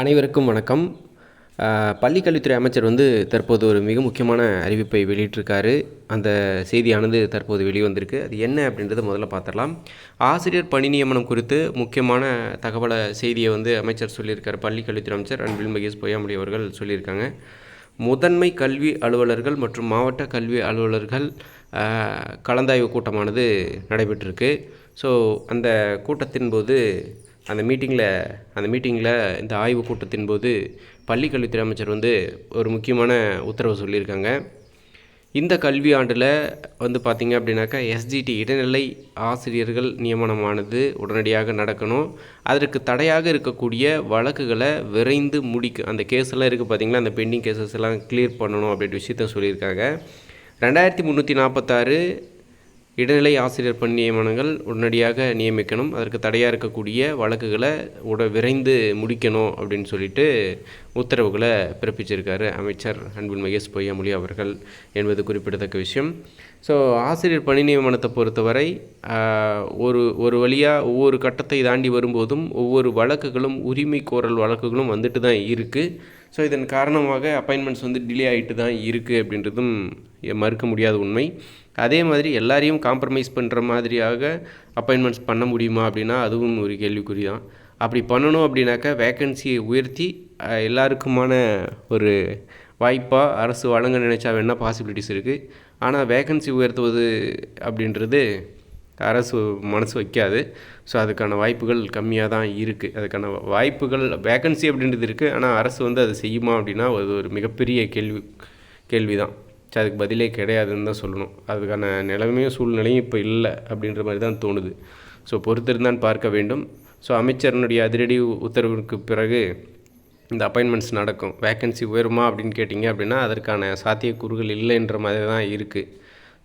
அனைவருக்கும் வணக்கம். பள்ளிக்கல்வித்துறை அமைச்சர் வந்து தற்போது ஒரு மிக முக்கியமான அறிவிப்பை வெளியிட்டிருக்காரு. அந்த செய்தியானது தற்போது வெளிவந்திருக்கு. அது என்ன அப்படின்றத முதல்ல பார்த்துடலாம். ஆசிரியர் பணி நியமனம் குறித்து முக்கியமான தகவலை செய்தியை வந்து அமைச்சர் சொல்லியிருக்காரு. பள்ளிக்கல்வித்துறை அமைச்சர் அன்பில் மகேஷ் பொய்யாமொழி அவர்கள் சொல்லியிருக்காங்க. முதன்மை கல்வி அலுவலர்கள் மற்றும் மாவட்ட கல்வி அலுவலர்கள் கலந்தாய்வு கூட்டமானது நடைபெற்றிருக்கு. ஸோ அந்த கூட்டத்தின் போது அந்த மீட்டிங்கில் அந்த மீட்டிங்கில் இந்த ஆய்வுக் கூட்டத்தின் போது பள்ளிக்கல்வித்துறை அமைச்சர் வந்து ஒரு முக்கியமான உத்தரவு சொல்லியிருக்காங்க. இந்த கல்வி ஆண்டில் வந்து பார்த்திங்க அப்படின்னாக்கா எஸ்ஜிடி இடைநிலை ஆசிரியர்கள் நியமனமானது உடனடியாக நடக்கணும். அதற்கு தடையாக இருக்கக்கூடிய வழக்குகளை விரைந்து முடிக்க அந்த கேஸெல்லாம் இருக்குது பார்த்திங்களா அந்த பெண்டிங் கேசஸ் எல்லாம் கிளியர் பண்ணணும் அப்படின்ற விஷயத்த சொல்லியிருக்காங்க. ரெண்டாயிரத்தி முந்நூற்றி நாற்பத்தாறு இடைநிலை ஆசிரியர் பணி நியமனங்கள் உடனடியாக நியமிக்கணும். அதற்கு தடையாக இருக்கக்கூடிய வழக்குகளை உட விரைந்து முடிக்கணும் அப்படின்னு சொல்லிட்டு உத்தரவுகளை பிறப்பிச்சிருக்காரு அமைச்சர் அன்பில் மகேஷ் பொய்யாமொழி அவர்கள் என்பது குறிப்பிடத்தக்க விஷயம். ஸோ ஆசிரியர் பணி நியமனத்தை பொறுத்தவரை ஒரு ஒரு வழியாக ஒவ்வொரு கட்டத்தை தாண்டி வரும்போதும் ஒவ்வொரு வழக்குகளும் உரிமை கோரல் வழக்குகளும் வந்துட்டு தான் இருக்குது ஸோ இதன் காரணமாக அப்பாயின்மெண்ட்ஸ் வந்து டிலே ஆகிட்டு தான் இருக்குது அப்படின்றதும் மறுக்க முடியாத உண்மை. அதே மாதிரி எல்லாரையும் காம்ப்ரமைஸ் பண்ணுற மாதிரியாக அப்பாயின்மெண்ட்ஸ் பண்ண முடியுமா அப்படின்னா அதுவும் ஒரு கேள்விக்குறி தான். அப்படி பண்ணணும் அப்படின்னாக்கா வேக்கன்சியை உயர்த்தி எல்லாருக்குமான ஒரு வாய்ப்பாக அரசு வழங்க நினைச்சா வேணால் பாசிபிலிட்டிஸ் இருக்குது ஆனால் வேக்கன்சி உயர்த்துவது அப்படின்றது அரசு மனசு வைக்காது. ஸோ அதுக்கான வாய்ப்புகள் கம்மியாக தான் இருக்குது அதுக்கான வாய்ப்புகள் வேக்கன்சி அப்படின்றது இருக்குது ஆனால் அரசு வந்து அதை செய்யுமா அப்படின்னா அது ஒரு மிகப்பெரிய கேள்வி கேள்வி தான் ஸோ அதுக்கு பதிலே கிடையாதுன்னு தான் சொல்லணும். அதுக்கான நிலைமையும் சூழ்நிலையும் இப்போ இல்லை அப்படின்ற மாதிரி தான் தோணுது. ஸோ பொறுத்திருந்தான் பார்க்க வேண்டும். ஸோ அமைச்சரனுடைய அதிரடி உத்தரவிற்கு பிறகு இந்த அப்பாயின்மெண்ட்ஸ் நடக்கும். வேக்கன்சி உயருமா அப்படின்னு கேட்டிங்க அப்படின்னா அதற்கான சாத்தியக்கூறுகள் இல்லைன்ற மாதிரி தான் இருக்குது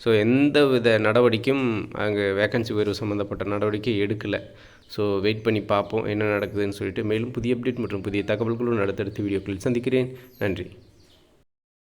ஸோ எந்த வித நடவடிக்கையும் அங்கே வேக்கன்சி உயர்வு சம்மந்தப்பட்ட நடவடிக்கை எடுக்கலை. ஸோ வெயிட் பண்ணி பார்ப்போம் என்ன நடக்குதுன்னு சொல்லிட்டு. மேலும் புதிய அப்டேட் மற்றும் புதிய தகவல்களும் அடுத்தடுத்த வீடியோக்களில் சந்திக்கிறேன். நன்றி.